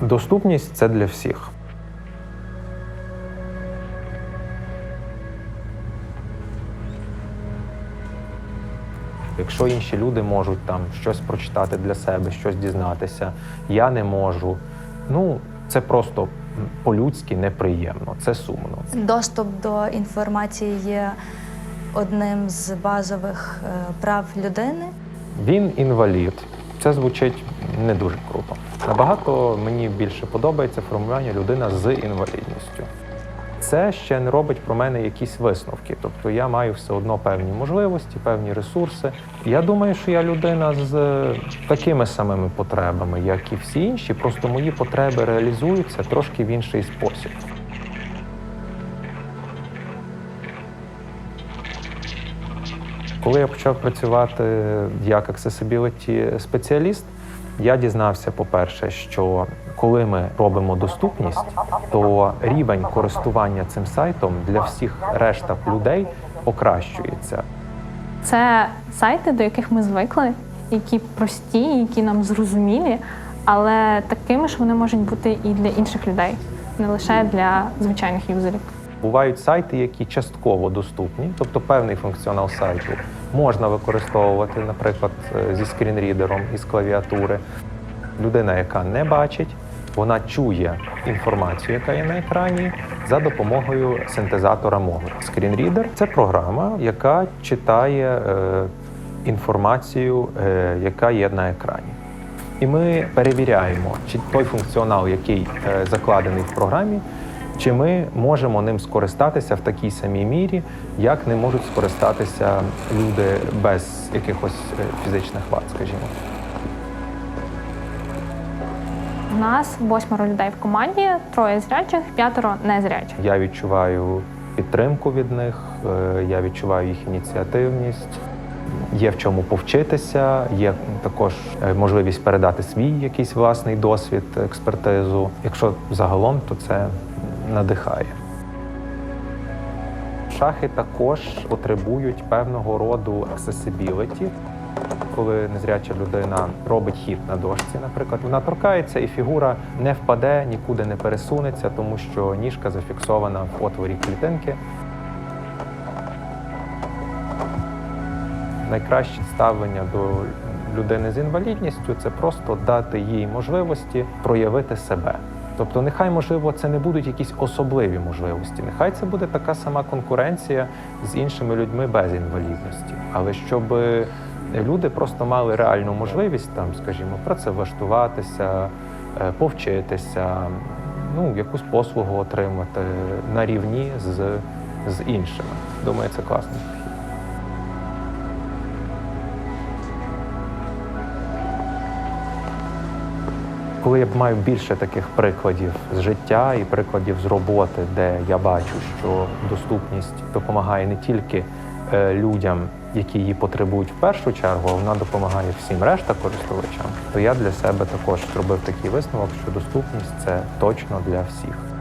Доступність це для всіх. Якщо інші люди можуть там щось прочитати для себе, щось дізнатися, я не можу. Ну, це просто по-людськи неприємно, це сумно. Доступ до інформації є одним з базових е, прав людини. Він інвалід. Це звучить не дуже круто. Набагато мені більше подобається формулювання людина з інвалідністю. Це ще не робить про мене якісь висновки. Тобто я маю все одно певні можливості, певні ресурси. Я думаю, що я людина з е, такими самими потребами, як і всі інші, просто мої потреби реалізуються трошки в інший спосіб. Коли я почав працювати як accessibility спеціаліст, я дізнався, по-перше, що коли ми робимо доступність, то рівень користування цим сайтом для всіх решта людей покращується. Це сайти, до яких ми звикли, які прості, які нам зрозумілі, але такими ж вони можуть бути і для інших людей, не лише для звичайних юзерів. Бувають сайти, які частково доступні, тобто певний функціонал сайту можна використовувати, наприклад, е, зі скрінрідером із клавіатури. Людина, яка не бачить, вона чує інформацію, яка є на екрані, за допомогою синтезатора мови. Скрінрідер це програма, яка читає е, інформацію, е, яка є на екрані. І ми перевіряємо, чи той функціонал, який е, закладений в програмі, чи ми можемо ним скористатися в такій самій мірі, як не можуть скористатися люди без якихось е, фізичних вад, скажімо. У нас восьмеро людей в команді, троє зрячих, п'ятеро незрячих. Я відчуваю підтримку від них, е, я відчуваю їх ініціативність. Є в чому повчитися, є також е, можливість передати свій якийсь власний досвід, експертизу. Якщо загалом, то це надихає. Шахи також потребують певного роду accessibility. Коли незряча людина робить хід на дошці, наприклад, вона торкається і фігура не впаде, нікуди не пересунеться, тому що ніжка зафіксована в отворі клітинки. Найкраще ставлення до людини з інвалідністю це просто дати їй можливості проявити себе. Тобто, нехай, можливо, це не будуть якісь особливі можливості. Нехай це буде така сама конкуренція з іншими людьми без інвалідності. Але щоб люди просто мали реальну можливість там, скажімо, працевлаштуватися, е, повчитися, ну, якусь послугу отримати на рівні з, з іншими. Думаю, це класний Коли я маю більше таких прикладів з життя і прикладів з роботи, де я бачу, що доступність допомагає не тільки е, людям, які її потребують в першу чергу, а вона допомагає всім решта користувачам, то я для себе також зробив такий висновок, що доступність це точно для всіх.